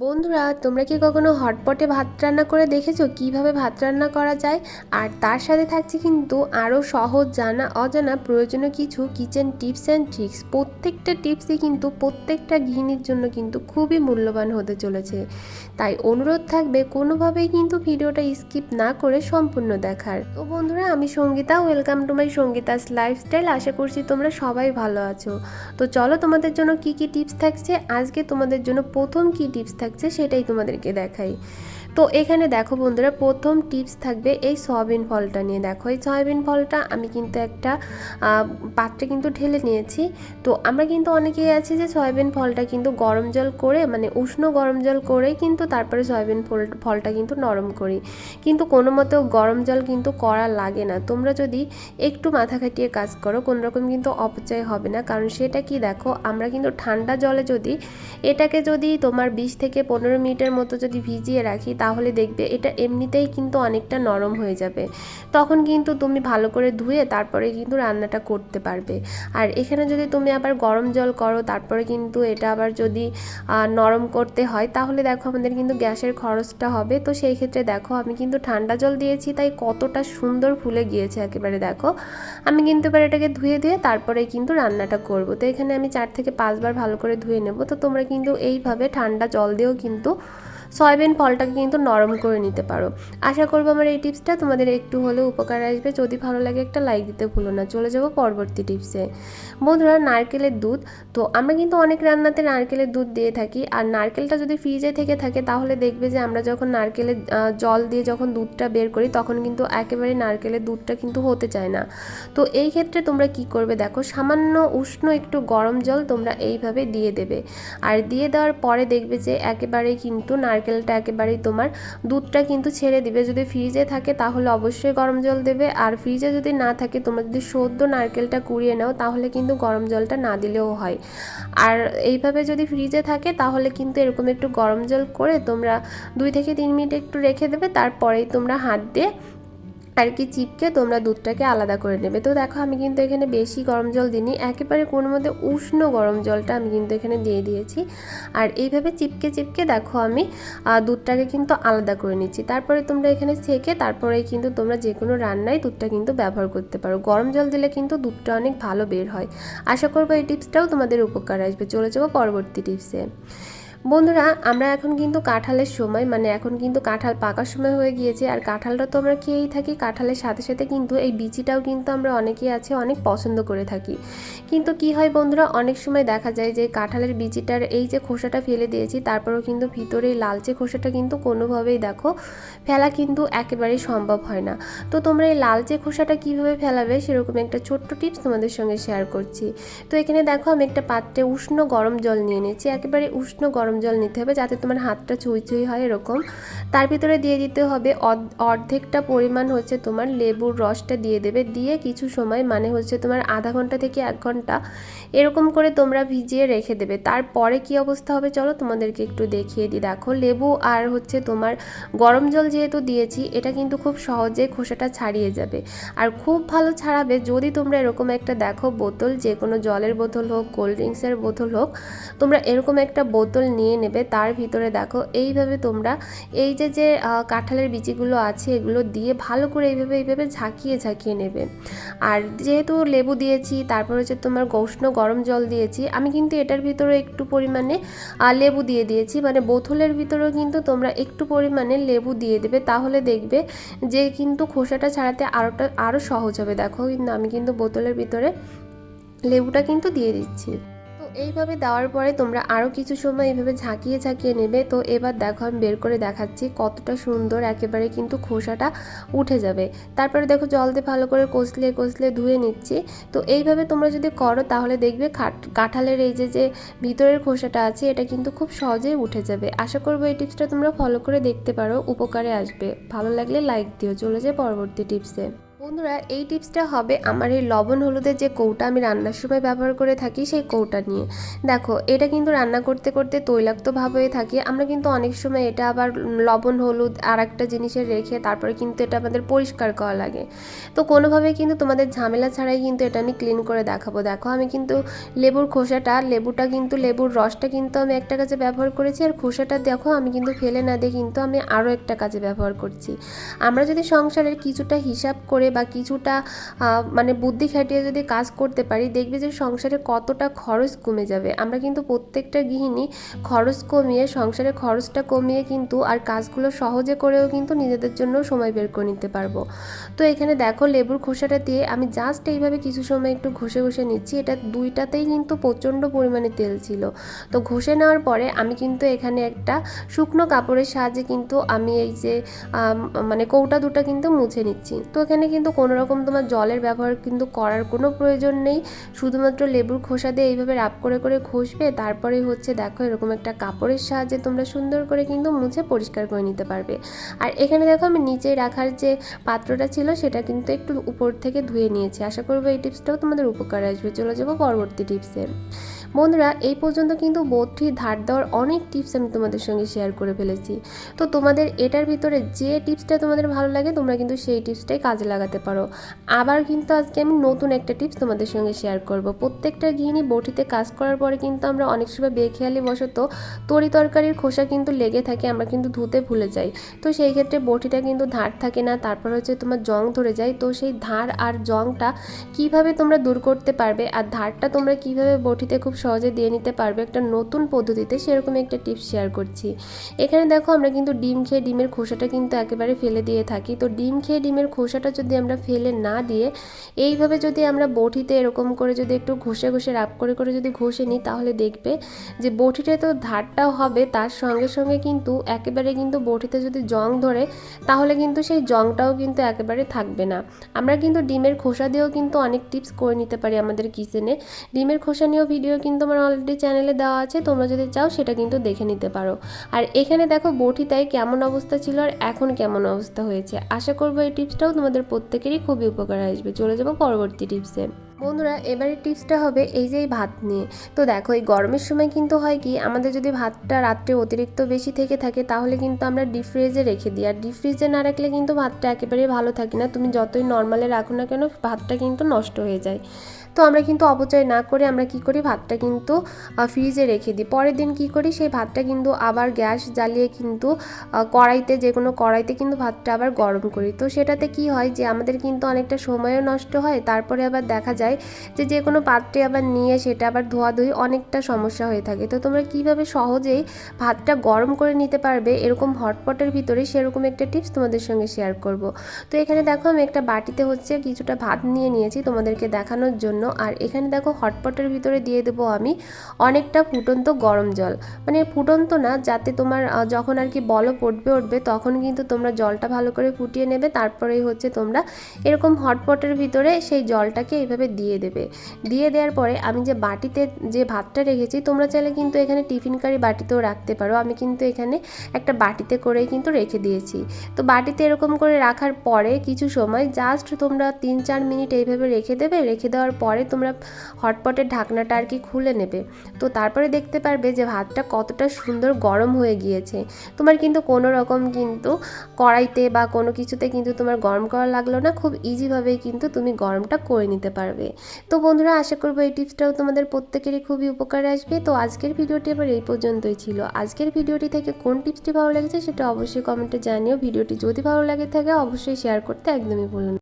বন্ধুরা, তোমরা কি কখনো হটপটে ভাত রান্না করে দেখেছ? কীভাবে ভাত রান্না করা যায়? আর তার সাথে থাকছে কিন্তু আরও সহজ জানা, অজানা, প্রয়োজনীয় কিছু কিচেন টিপস অ্যান্ড ট্রিক্স প্রত্যেকটা টিপসই কিন্তু প্রত্যেকটা গৃহিণীর জন্য কিন্তু খুবই মূল্যবান হতে চলেছে। তাই অনুরোধ থাকবে, কোনোভাবেই কিন্তু ভিডিওটা স্কিপ না করে সম্পূর্ণ দেখার। তো বন্ধুরা, আমি Sangeeta welcome to my Sangeeta's lifestyle আশা করছি তোমরা সবাই ভালো আছো। তো চলো তোমাদের জন্য কি কি টিপস থাকছে? আজকে তোমাদের জন্য প্রথম কি টিপস থাকছে? সেটাই তোমাদেরকে দেখাই। তো এখানে দেখো বন্ধুরা, প্রথম টিপস থাকবে এই সয়াবিন ফলটা নিয়ে। দেখো, এই সয়াবিন ফলটা আমি কিন্তু একটা পাত্রে কিন্তু ঢেলে নিয়েছি। তো আমরা কিন্তু অনেকেই আছি যে সয়াবিন ফলটা কিন্তু গরম জল করে মানে উষ্ণ গরম জল করেই কিন্তু তারপরে সয়াবিন ফল, ফলটা কিন্তু নরম করি। কিন্তু কোনো মতেও গরম জল কিন্তু করা লাগে না। তোমরা যদি একটু মাথা খাটিয়ে কাজ করো, কোনো রকম কিন্তু অপচয় হবে না। কারণ সেটা কি দেখো, আমরা কিন্তু ঠান্ডা জলে যদি এটাকে যদি তোমার বিশ থেকে পনেরো মিনিটের মতো যদি ভিজিয়ে রাখি তাহলে দেখবে এটা এমনিতেই কিন্তু অনেকটা নরম হয়ে যাবে। তখন কিন্তু তুমি ভালো করে ধুয়ে তারপরে কিন্তু রান্নাটা করতে পারবে। আর এখানে যদি তুমি আবার গরম জল করো, তারপরে কিন্তু এটা আবার যদি নরম করতে হয়, তাহলে দেখো আমাদের কিন্তু গ্যাসের খরচটা হবে। তো সেই ক্ষেত্রে দেখো আমি কিন্তু ঠান্ডা জল দিয়েছি, তাই কতটা সুন্দর ফুলে গিয়েছে একেবারে দেখো। আমি কিন্তু এবার এটাকে ধুয়ে ধুয়ে তারপরে কিন্তু রান্নাটা করব। তো এখানে আমি চার থেকে পাঁচবার ভালো করে ধুয়ে নেব। তো তোমরা কিন্তু এইভাবে ঠান্ডা জল দিয়েও কিন্তু সয়াবিন ফলটাকে কিন্তু নরম করে নিতে পারো। আশা করব আমার এই টিপসটা তোমাদের একটু হলেও উপকার আসবে। যদি ভালো লাগে একটা লাইক দিতে ভুলো না। চলে যাব পরবর্তী টিপসে। বন্ধুরা, নারকেলের দুধ। তো আমরা কিন্তু অনেক রান্নাতে নারকেলের দুধ দিয়ে থাকি। আর নারকেলটা যদি ফ্রিজে থেকে থাকে, তাহলে দেখবে যে আমরা যখন নারকেলের জল দিয়ে যখন দুধটা বের করি, তখন কিন্তু একেবারে নারকেলের দুধটা কিন্তু হতে চায় না। তো এই ক্ষেত্রে তোমরা কি করবে দেখো, সামান্য উষ্ণ একটু গরম জল তোমরা এইভাবে দিয়ে দেবে। আর দিয়ে দেওয়ার পরে দেখবে যে একেবারেই কিন্তু নারকেলটা একেবারেই তোমার দুধটা কিন্তু ছেড়ে দিবে। যদি ফ্রিজে থাকে তাহলে অবশ্যই গরম জল দেবে। আর ফ্রিজে যদি না থাকে, তোমরা যদি সদ্য নারকেলটা কুড়িয়ে নাও তাহলে কিন্তু গরম জলটা না দিলেও হয়। আর এইভাবে যদি ফ্রিজে থাকে তাহলে কিন্তু এরকম একটু গরম জল করে তোমরা দুই থেকে তিন মিনিট একটু রেখে দেবে। তারপরেই তোমরা হাত দিয়ে আর কি চিপকে তোমরা দুধটাকে আলাদা করে নেবে। তো দেখো, আমি কিন্তু এখানে বেশি গরম জল দিইনি। একেবারে কোনো মধ্যে উষ্ণ গরম জলটা আমি কিন্তু এখানে দিয়ে দিয়েছি। আর এইভাবে চিপকে চিপকে দেখো আমি দুধটাকে কিন্তু আলাদা করে নিচ্ছি। তারপরে তোমরা এখানে ছেঁকে তারপরে কিন্তু তোমরা যে কোনো রান্নায় দুধটা কিন্তু ব্যবহার করতে পারো। গরম জল দিলে কিন্তু দুধটা অনেক ভালো বের হয়। আশা করব এই টিপসটাও তোমাদের উপকার আসবে। চলে যাব পরবর্তী টিপসে। বন্ধুরা, আমরা এখন কিন্তু কাঁঠালের সময় মানে এখন কিন্তু কাঁঠাল পাকার সময় হয়ে গিয়েছে, আর কাঁঠালটা তো আমরা খেয়েই থাকি। কাঁঠালের সাথে সাথে কিন্তু এই বিচিটাও কিন্তু আমরা অনেকেই আছে, অনেক পছন্দ করে থাকি। কিন্তু কি হয় বন্ধুরা, অনেক সময় দেখা যায় যে কাঁঠালের বিচিটার এই যে খোসাটা ফেলে দিয়েছি, তারপরেও কিন্তু ভিতরে লালচে খোসাটা কিন্তু কোনোভাবেই দেখো, ফেলা কিন্তু একেবারেই সম্ভব হয় না। তো তোমরা এই লালচে খোসাটা কীভাবে ফেলাবে, সেরকম একটা ছোট্ট টিপস তোমাদের সঙ্গে শেয়ার করছি। তো এখানে দেখো, আমি একটা পাত্রে উষ্ণ গরম জল নিয়ে নিয়েছি, একেবারে উষ্ণ গরম জল নিতে হবে যাতে তোমার হাতটা চুই চুই হয় এরকম। তার ভিতরে দিয়ে দিতে হবে অর্ধ- অর্ধেকটা পরিমাণ হচ্ছে তোমার লেবুর রসটা দিয়ে দেবে। দিয়ে কিছু সময় মানে হচ্ছে তোমার আধা ঘণ্টা থেকে এক ঘণ্টা এরকম করে তোমরা ভিজিয়ে রেখে দেবে। তারপরে কি অবস্থা হবে চলো তোমাদেরকে একটু দেখিয়ে দিই। দেখো, লেবু আর হচ্ছে তোমার গরম জল যেহেতু দিয়েছি, এটা কিন্তু খুব সহজে খোসাটা ছাড়িয়ে যাবে। আর খুব ভালো ছাড়াবে যদি তোমরা এরকম একটা দেখো বোতল যে কোনো জলের বোতল হোক, কোল্ড ড্রিঙ্কসের বোতল হোক, তোমরা এরকম একটা বোতল নিয়ে নেবে, তার ভিতরে দেখো এইভাবে তোমরা এই যে যে কাঁঠালের বিচিগুলো আছে, এগুলো দিয়ে ভালো করে এইভাবে এইভাবে ঝাঁকিয়ে ঝাঁকিয়ে নেবে। আর যেহেতু লেবু দিয়েছি, তারপর হচ্ছে তোমার উষ্ণ গরম জল দিয়েছি, আমি কিন্তু এটার ভিতরে একটু পরিমাণে লেবু দিয়ে দিয়েছি। মানে বোতলের ভিতরেও কিন্তু তোমরা একটু পরিমাণে লেবু দিয়ে দেবে, তাহলে দেখবে যে কিন্তু খোসাটা ছাড়াতে আরোটা আরও সহজ হবে। দেখো, কিন্তু আমি কিন্তু বোতলের ভিতরে লেবুটা কিন্তু দিয়ে দিচ্ছি। এইভাবে দেওয়ার পরে তোমরা আরও কিছু সময় এইভাবে ঝাঁকিয়ে ঝাঁকিয়ে নেবে। তো এবার দেখো, আমি বের করে দেখাচ্ছি কতটা সুন্দর একেবারে কিন্তু খোসাটা উঠে যাবে। তারপরে দেখো, জল দিয়ে ভালো করে কষলে কষলে ধুয়ে নিচ্ছি। তো এইভাবে তোমরা যদি করো, তাহলে দেখবে কাঁঠালের এই যে যে ভিতরের খোসাটা আছে, এটা কিন্তু খুব সহজেই উঠে যাবে। আশা করব এই টিপসটা তোমরা ফলো করে দেখতে পারো, উপকারে আসবে। ভালো লাগলে লাইক দিও। চলে যায় পরবর্তী টিপসে। বন্ধুরা, এই টিপসটা হবে আমার এই লবণ হলুদের যে কৌটা আমি রান্নার সময় ব্যবহার করে থাকি সেই কৌটা নিয়ে। দেখো, এটা কিন্তু রান্না করতে করতে তৈলাক্ত ভাব হয়ে থাকে। আমরা কিন্তু অনেক সময় এটা আবার লবণ, হলুদ আর একটা জিনিসে রেখে তারপরে কিন্তু এটা আমাদের পরিষ্কার করা লাগে। তো কোনোভাবে কিন্তু তোমাদের ঝামেলা ছাড়াই কিন্তু এটা আমি ক্লিন করে দেখাবো। দেখো, আমি কিন্তু লেবুর খোসাটা, লেবুটা কিন্তু, লেবুর রসটা কিন্তু আমি একটা কাজে ব্যবহার করেছি আর খোসাটা দেখো, আমি কিন্তু ফেলে না দিয়ে কিন্তু আমি আরও একটা কাজে ব্যবহার করছি। আমরা যদি সংসারের কিছুটা হিসাব করে বা কিছুটা মানে বুদ্ধি খাটিয়ে যদি কাজ করতে পারি, দেখবে যে সংসারে কতটা খরচ কমে যাবে। আমরা কিন্তু প্রত্যেকটা গৃহিণী খরচ কমিয়ে সংসারে খরচটা কমিয়ে কিন্তু আর কাজগুলো সহজে করেও কিন্তু নিজেদের জন্য সময় বের করে নিতে পারব। তো এখানে দেখো লেবুর খোসাটা দিয়ে আমি জাস্ট এইভাবে কিছু সময় একটু ঘষে ঘষে নিচ্ছি। এটা দুইটাতেই কিন্তু প্রচণ্ড পরিমাণে তেল ছিল। তো ঘষে নেওয়ার পরে আমি কিন্তু এখানে একটা শুকনো কাপড়ের সাহায্যে কিন্তু আমি এই যে মানে কৌটা দুটো কিন্তু মুছে নিচ্ছি। তো এখানে কিন্তু কোনো রকম তোমার জলের ব্যবহার কিন্তু করার কোনো প্রয়োজন নেই। শুধুমাত্র লেবুর খোসা দিয়ে এইভাবে রাপ করে করে ঘষবে, তারপরে হচ্ছে দেখো এরকম একটা কাপড়ের সাহায্যে তোমরা সুন্দর করে কিন্তু মুছে পরিষ্কার করে নিতে পারবে। আর এখানে দেখো আমি নিচে রাখার যে পাত্রটা ছিল সেটা কিন্তু একটু উপর থেকে ধুয়ে নিয়েছি। আশা করব এই টিপসটাও তোমাদের উপকার আসবে। চলে যাব পরবর্তী টিপসে। বন্ধুরা, এই পর্যন্ত কিন্তু বোধটি ধার দেওয়ার অনেক টিপস আমি তোমাদের সঙ্গে শেয়ার করে ফেলেছি। তো তোমাদের এটার ভিতরে যে টিপসটা তোমাদের ভালো লাগে, তোমরা কিন্তু সেই টিপসটাই কাজে লাগাতে পারো। আবার কিন্তু আজকে আমি নতুন একটা টিপস তোমাদের সঙ্গে শেয়ার করব। প্রত্যেকটা গৃহিণী বটিতে কাজ করার পরে কিন্তু আমরা অনেক সময় বেখেয়ালি বশত তরি তরকারির খোসা কিন্তু লেগে থাকে, আমরা কিন্তু ধুতে ভুলে যাই। তো সেই ক্ষেত্রে বটিটা কিন্তু ধার থাকে না, তারপর হচ্ছে তোমার জং ধরে যায়। তো সেই ধার আর জংটা কীভাবে তোমরা দূর করতে পারবে, আর ধারটা তোমরা কীভাবে বটিতে খুব সহজে দিয়ে নিতে পারবে একটা নতুন পদ্ধতিতে সেরকম একটা টিপস শেয়ার করছি। এখানে দেখো আমরা কিন্তু ডিম খেয়ে ডিমের খোসাটা কিন্তু একেবারে ফেলে দিয়ে থাকি। তো ডিম খেয়ে ডিমের খোসাটা যদি আমরা ফেলে না দিয়ে, এইভাবে যদি আমরা বটিতে এরকম করে যদি একটু ঘষে ঘষে রাপ করে করে যদি ঘষে নিই, তাহলে দেখবে যে বটিতে তো ধারটাও হবে, তার সঙ্গে সঙ্গে কিন্তু একেবারে কিন্তু বটিতে যদি জং ধরে, তাহলে কিন্তু সেই জংটাও কিন্তু একেবারে থাকবে না। আমরা কিন্তু ডিমের খোসা দিয়েও কিন্তু অনেক টিপস করে নিতে পারি আমাদের কিচেনে। ডিমের খোসা নিয়েও ভিডিও কিন্তু আমার অলরেডি চ্যানেলে দেওয়া আছে, তোমরা যদি চাও সেটা কিন্তু দেখে নিতে পারো। আর এখানে দেখো বটিটায় কেমন অবস্থা ছিল আর এখন কেমন অবস্থা হয়েছে। আশা করব এই টিপসটাও তোমাদের প্রত্যেকেরই খুবই উপকার আসবে। চলে যাব পরবর্তী টিপসে। বন্ধুরা, এবারে টিপসটা হবে এই যে এই ভাত নিয়ে। তো দেখো, এই গরমের সময় কিন্তু হয় কি, আমাদের যদি ভাতটা রাত্রে অতিরিক্ত বেশি থেকে থাকে, তাহলে কিন্তু আমরা ডিপ ফ্রিজে রেখে দিই। আর ডিপ ফ্রিজে না রাখলে কিন্তু ভাতটা একেবারেই ভালো থাকে না। তুমি যতই নর্মালে রাখো না কেন, ভাতটা কিন্তু নষ্ট হয়ে যায়। তো আমরা কিন্তু অপচয় না করে আমরা কি করি? ভাতটা কিন্তু ফ্রিজে রেখে দিই। পরের দিন কি করি? সেই ভাতটা কিন্তু আবার গ্যাস জ্বালিয়ে কিন্তু কড়াইতে, যে কোনো কড়াইতে কিন্তু ভাতটা আবার গরম করি। তো সেটাতে কি হয় যে, আমাদের কিন্তু অনেকটা সময়ও নষ্ট হয়। তারপরে আবার দেখা যায় যে যে কোনো পাত্রে আবার নিয়ে সেটা আবার ধোয়াধুয়ি অনেকটা সমস্যা হয়ে থাকে। তো তোমরা কীভাবে সহজেই ভাতটা গরম করে নিতে পারবে? এরকম হটপটের ভিতরে সেরকম একটা টিপস তোমাদের সঙ্গে শেয়ার করব। তো এখানে দেখো, আমি একটা বাটিতে হচ্ছে কিছুটা ভাত নিয়ে নিয়েছি তোমাদেরকে দেখানোর জন্য। আর এখানে দেখো হটপটের ভিতরে দিয়ে দেবো আমি অনেকটা ফুটন্ত গরম জল। মানে ফুটন্ত না, যাতে তোমার যখন আর কি বলো পড়বে উঠবে, তখন কিন্তু তোমরা জলটা ভালো করে ফুটিয়ে নেবে। তারপরেই হচ্ছে তোমরা এরকম হটপটের ভিতরে সেই জলটাকে এইভাবে দিয়ে দেবে। দিয়ে দেওয়ার পরে আমি যে বাটিতে যে ভাতটা রেখেছি, তোমরা চাইলে কিন্তু এখানে টিফিন কারি বাটিতেও রাখতে পারো। আমি কিন্তু এখানে একটা বাটিতে করেই কিন্তু রেখে দিয়েছি। তো বাটিতে এরকম করে রাখার পরে কিছু সময়, জাস্ট তোমরা তিন চার মিনিট এইভাবে রেখে দেবে। রেখে দেওয়ার পরে তোমরা হটপটের ঢাকনাটা আর কি খুলে নেবে। তো তারপরে দেখতে পারবে যে ভাতটা কতটা সুন্দর গরম হয়ে গিয়েছে। তোমার কিন্তু কোনো রকম কিন্তু কড়াইতে বা কোনো কিছুতে কিন্তু তোমার গরম করা লাগল না। খুব ইজিভাবেই কিন্তু তুমি গরমটা করে নিতে পারবে। তো বন্ধুরা, আশা করব এই টিপসটাও তোমাদের প্রত্যেকেরই খুবই উপকারে আসবে। তো আজকের ভিডিওটি আবার এই পর্যন্তই ছিল। আজকের ভিডিওটি থেকে কোন টিপসটি ভালো লেগেছে সেটা অবশ্যই কমেন্টে জানিও। ভিডিওটি যদি ভালো লাগে থাকে, অবশ্যই শেয়ার করতে একদমই ভুলুন না।